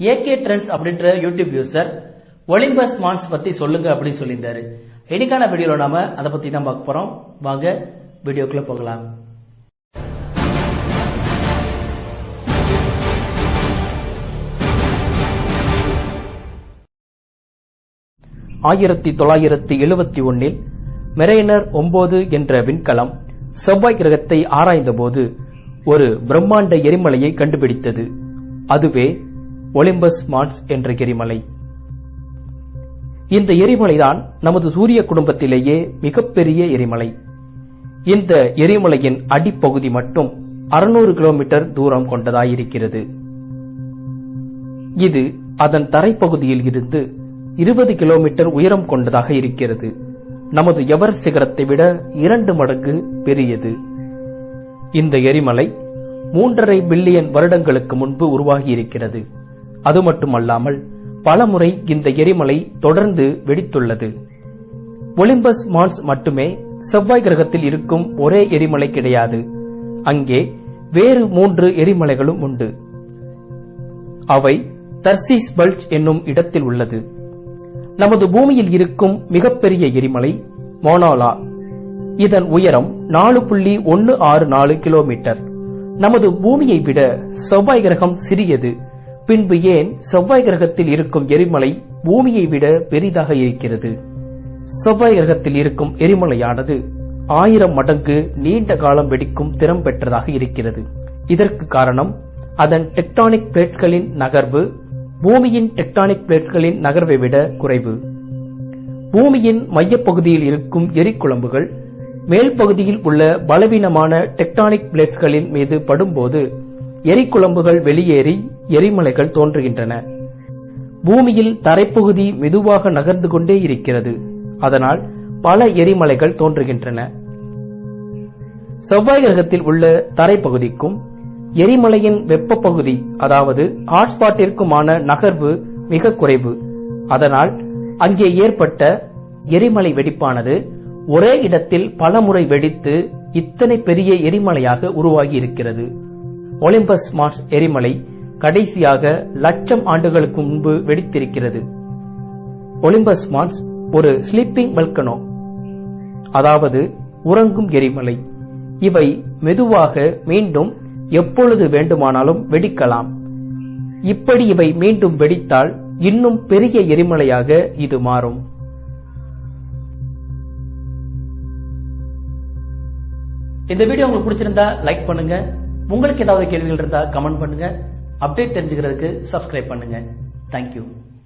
AK trends அப்படின்ற YouTube user Olympus Mons பத்தி சொல்லுங்க அப்படின்னு சொல்லியிருந்தாரு. இன்னைக்கான வீடியோல நாம அதை பத்தி தான் பார்க்க போறோம். வாங்க வீடியோக்குள்ள போகலாம். ஆயிரத்தி தொள்ளாயிரத்தி எழுபத்தி ஒன்னில் மெரைனர் ஒன்பது என்ற விண்கலம் செவ்வாய் கிரகத்தை ஆராய்ந்தபோது ஒரு பிரம்மாண்ட எரிமலையை கண்டுபிடித்தது. அதுவே ஒலிம்பஸ் மான்ஸ் என்ற எரிமலை. இந்த எரிமலைதான் நமது சூரிய குடும்பத்திலேயே மிகப்பெரிய எரிமலை. இந்த எரிமலையின் அடிப்பகுதி மட்டும் 600 கிலோமீட்டர் தூரம் கொண்டதாயிருக்கிறது. இது அதன் தரைப்பகுதியில் இருந்து 20 கிலோமீட்டர் உயரம் கொண்டதாக இருக்கிறது. நமது எவர் சிகரத்தை விட இரண்டு மடங்கு பெரியது. இந்த எரிமலை மூன்றரை பில்லியன் வருடங்களுக்கு முன்பு உருவாகியிருக்கிறது. அது மட்டுமல்லாமல் பலமுறை இந்த எரிமலை தொடர்ந்து வெடித்துள்ளது. ஒலிம்பஸ் மான்ஸ் மட்டுமே செவ்வாய் கிரகத்தில் இருக்கும் ஒரே எரிமலை கிடையாது. அங்கே வேறு மூன்று எரிமலைகளும் உண்டு. அவை தர்சீஸ் பல்ச் என்னும் இடத்தில் உள்ளது. நமது பூமியில் இருக்கும் மிகப்பெரிய எரிமலை மோனோலா. இதன் உயரம் நாலு புள்ளி ஒன்னு ஆறு நாலு கிலோமீட்டர். நமது பூமியை விட செவ்வாய் கிரகம் சிறியது. பின்பு ஏன் செவ்வாய் கிரகத்தில் இருக்கும் எரிமலை பூமியை விட பெரிதாக இருக்கிறது? செவ்வாய் கிரகத்தில் இருக்கும் எரிமலையானது ஆயிரம் மடங்கு நீண்ட காலம் வெடிக்கும் திறம் பெற்றதாக இருக்கிறது. இதற்கு காரணம் அதன் டெக்டானிக் பிளேட்களின் நகர்வு பூமியின் டெக்டானிக் பிளேட்களின் நகர்வை விட குறைவு. பூமியின் மையப்பகுதியில் இருக்கும் எரிக்குழம்புகள் மேல் பகுதியில் உள்ள பலவீனமான டெக்டானிக் பிளேட்ஸ்களின் மீது படும்போது எரிக்குழம்புகள் வெளியேறி எரிமலைகள் தோன்றுகின்றன. பூமியில் தரைப்பகுதி மெதுவாக நகர்ந்து கொண்டே இருக்கிறது. அதனால் பல எரிமலைகள் தோன்றுகின்றன. செவ்வாய் கிரகத்தில் உள்ள தரைப்பகுதிக்கும் எரிமலையின் வெப்ப பகுதி அதாவது ஹாட்ஸ்பாட்டிற்குமான நகர்வு மிக குறைவு. அதனால் அங்கே ஏற்பட்ட எரிமலை வெடிப்பானது ஒரே இடத்தில் பலமுறை வெடித்து இத்தனை பெரிய எரிமலையாக உருவாகி இருக்கிறது. ஒலிம்பஸ் மார்ஸ் எரிமலை கடைசியாக லட்சம் ஆண்டுகளுக்கு முன்பு வெடித்திருக்கிறது. ஒலிம்பஸ் மான்ஸ் ஒரு ஸ்லீப்பிங் வல்கனோ அதாவது உறங்கும் எரிமலை. இவை மெதுவாக மீண்டும் எப்பொழுது வேண்டுமானாலும் வெடிக்கலாம். இப்படி இவை மீண்டும் வெடித்தால் இன்னும் பெரிய எரிமலையாக இது மாறும். இந்த வீடியோ உங்களுக்கு பிடிச்சிருந்தா லைக் பண்ணுங்க. உங்களுக்கு ஏதாவது கேள்விகள் இருந்தா கமெண்ட் பண்ணுங்க. அப்டேட் தெரிஞ்சுக்கிறதுக்கு சப்ஸ்கிரைப் பண்ணுங்க. தேங்க்யூ